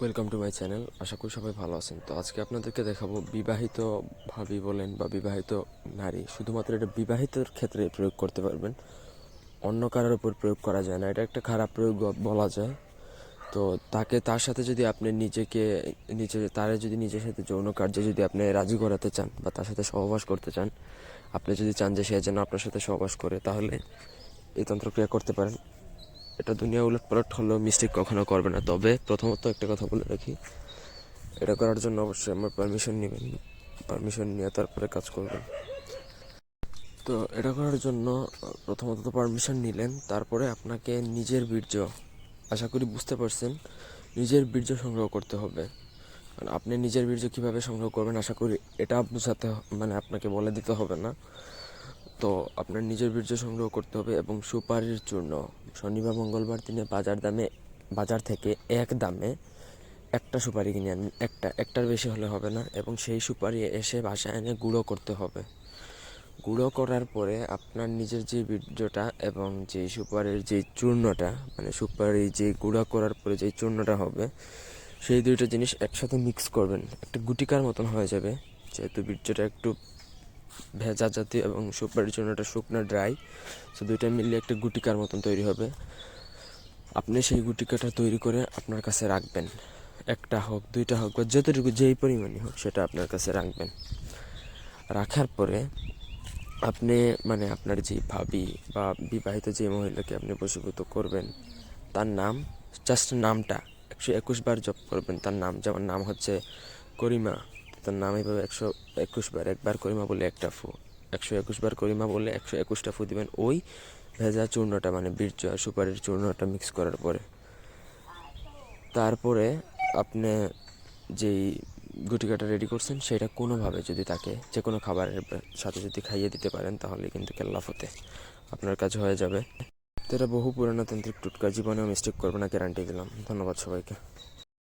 Welcome to my channel আশা করি সবাই ভালো আছেন। তো আজকে আপনাদেরকে দেখাবো বিবাহিত ভাবি বলেন বা বিবাহিত নারী। শুধুমাত্র এটা বিবাহিতর ক্ষেত্রে প্রয়োগ করতে পারবেন। অন্য কারোর উপর প্রয়োগ করা যায় না। এটা একটা খারাপ প্রয়োগ বলা যায়। তো তাকে, তার সাথে যদি আপনি নিজেকে, নিজে, তারে যদি নিজের সাথে যৌন কার্যে যদি আপনি রাজি করাতে চান বা তার সাথে সহবাস করতে চান, আপনি যদি চান যে সে যেন আপনার সাথে সহবাস করে, তাহলে এই তন্ত্রক্রিয়া করতে পারেন। এটা দুনিয়া উলট পালট হলেও মিস্টেক কখনো করবে না। তবে প্রথমত একটা কথা বলে রাখি, এটা করার জন্য অবশ্যই আমার পারমিশন নেবেন পারমিশন নিয়ে তারপরে কাজ করবেন। তো এটা করার জন্য প্রথমত তো পারমিশন নিলেন, তারপরে আপনাকে নিজের বীর্য, আশা করি বুঝতে পারছেন, নিজের বীর্য সংগ্রহ করতে হবে। আপনি নিজের বীর্য কীভাবে সংগ্রহ করবেন, আশা করি এটা বোঝাতে মানে আপনাকে বলে দিতে হবে না। তো আপনার নিজের বীর্য সংগ্রহ করতে হবে এবং সুপারির চূর্ণ শনিবার, মঙ্গলবার দিনে বাজার দামে, বাজার থেকে এক দামে একটা সুপারি কিনে আনবেন একটা, একটার বেশি হলে হবে না এবং সেই সুপারি এসে বাসায় এনে গুঁড়ো করতে হবে। গুঁড়ো করার পরে আপনার নিজের যে বীর্যটা এবং যে সুপারির যে চূর্ণটা মানে সুপারি যে গুঁড়ো করার পরে যে চূর্ণটা হবে, সেই দুইটা জিনিস একসাথে মিক্স করবেন। একটা গুটিকার মতন হয়ে যাবে, যেহেতু বীর্যটা একটু ভেজা জাতীয় এবং সুপারির জন্য একটা শুকনো ড্রাই। সো দুইটা মিলিয়ে একটা গুটিকার মতন তৈরি হবে। আপনি সেই গুটিকাটা তৈরি করে আপনার কাছে রাখবেন। একটা হোক, দুইটা হোক বা যতটুকু যেই পরিমাণই হোক সেটা আপনার কাছে রাখবেন। রাখার পরে আপনি মানে আপনার যে ভাবি বা বিবাহিত যে মহিলাকে আপনি বশীভূত করবেন, তার নাম, জাস্ট নামটা, একশো একুশ বার জপ করবেন তার নাম। যেমন নাম হচ্ছে করিমা। তার নাম এইভাবে একশো একুশ বার, একবার করিমা বলে একটা ফু। একশো একুশ বার করিমা বলে একশো একুশটা ফু দিবেন ওই ভেজা চূর্ণটা মানে বীর্য আর সুপারির চূর্ণটা মিক্স করার পরে। তারপরে আপনি যেই গুটিকাটা রেডি করছেন সেটা কোনোভাবে যদি তাকে যে কোনো খাবারের সাথে যদি খাইয়ে দিতে পারেন, তাহলে কিন্তু কেল্লাফ হতে আপনার কাজ হয়ে যাবে। তো এটা বহু পুরানো তান্ত্রিক টুটকা, জীবনেও মিস্টেক করবে না গ্যারান্টি দিলাম। ধন্যবাদ সবাইকে।